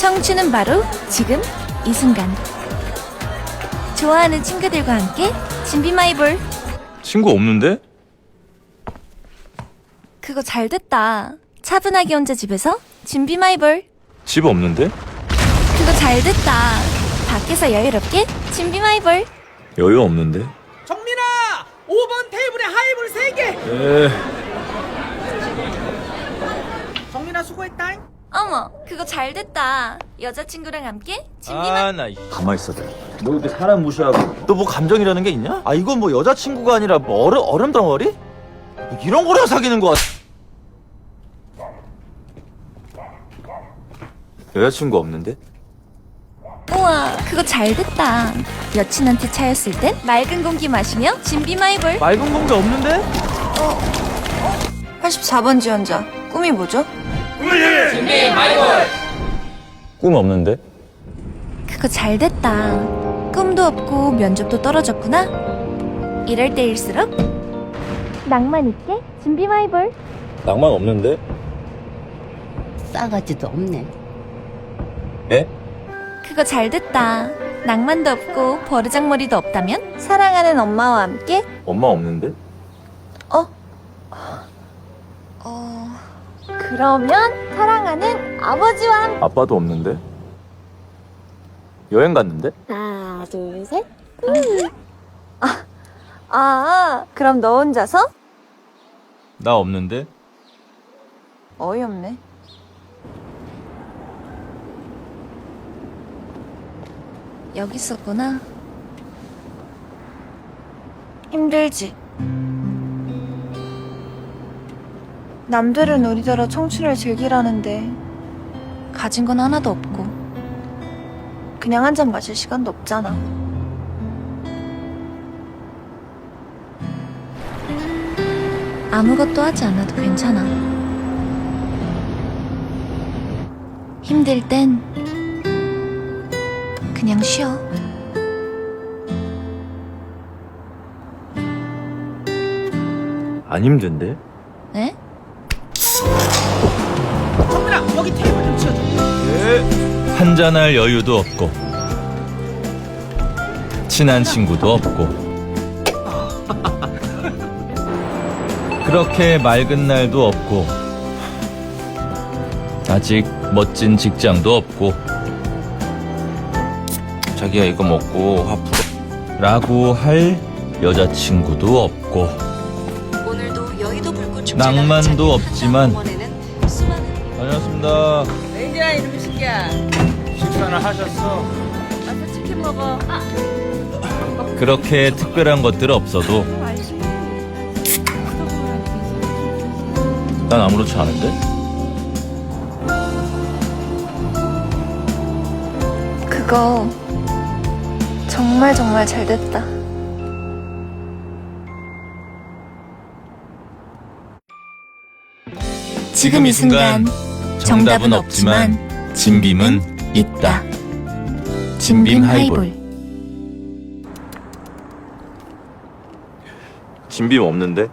청춘은 바로 지금 이 순간. 좋아하는 친구들과 함께 진비마이볼. 친구 없는데? 그거 잘 됐다. 차분하게 혼자 집에서 진비마이볼. 집 없는데? 그거 잘 됐다. 밖에서 여유롭게 진비마이볼. 여유 없는데? 정민아! 5번 테이블에 하이볼 3개! 에 정민아 수고했다. 어머, 그거 잘 됐다. 여자친구랑 함께 진비마이볼. 아나 가만 있어 너 이렇게 사람 무시하고 너 뭐 감정이라는 게 있냐? 아 이건 뭐 여자친구가 아니라 뭐 얼음, 얼음 덩어리? 뭐 이런 거랑 사귀는 거 같아 여자친구 없는데? 우와, 그거 잘 됐다. 여친한테 차였을 땐 맑은 공기 마시며 진비 마이볼. 맑은 공기 없는데? 84번 지원자. 꿈이 뭐죠? 꿈 없는데? 그거 잘 됐다. 꿈도 없고 면접도 떨어졌구나. 이럴 때일수록 낭만 있게 진비마이볼. 낭만 없는데? 싸가지도 없네. 예? 그거 잘 됐다. 낭만도 없고 버르장머리도 없다면 사랑하는 엄마와 함께 엄마 없는데? 어 그러면 사랑하는 아버지와 아빠도 없는데? 여행 갔는데? 하나, 둘, 셋. 아 그럼 너 혼자서 나 없는데? 어이없네. 여기 있었구나. 힘들지. 남들은 우리더러 청춘을 즐기라는데 가진 건 하나도 없고 그냥 한 잔 마실 시간도 없잖아. 아무것도 하지 않아도 괜찮아. 힘들 땐 그냥 쉬어. 안 힘든데? 에? 한잔할 여유도 없고 친한 친구도 없고. 그렇게 맑은 날도 없고 아직 멋진 직장도 없고. 자기야 이거 먹고 화 풀어. 라고 할 여자친구도 없고. 오늘도 여의도 불꽃 축제가 낭만도 없지만. 다녔습니다. 웬일이야 이놈의 새끼야. 식사는 하셨어? 와서 치킨 먹어. 그렇게 특별한 것들 없어도 난 아무렇지 않은데? 그거 정말 정말 잘 됐다. 지금 이 순간 정답은 없지만 진빔은 있다. 진빔 하이볼. 진빔 없는데?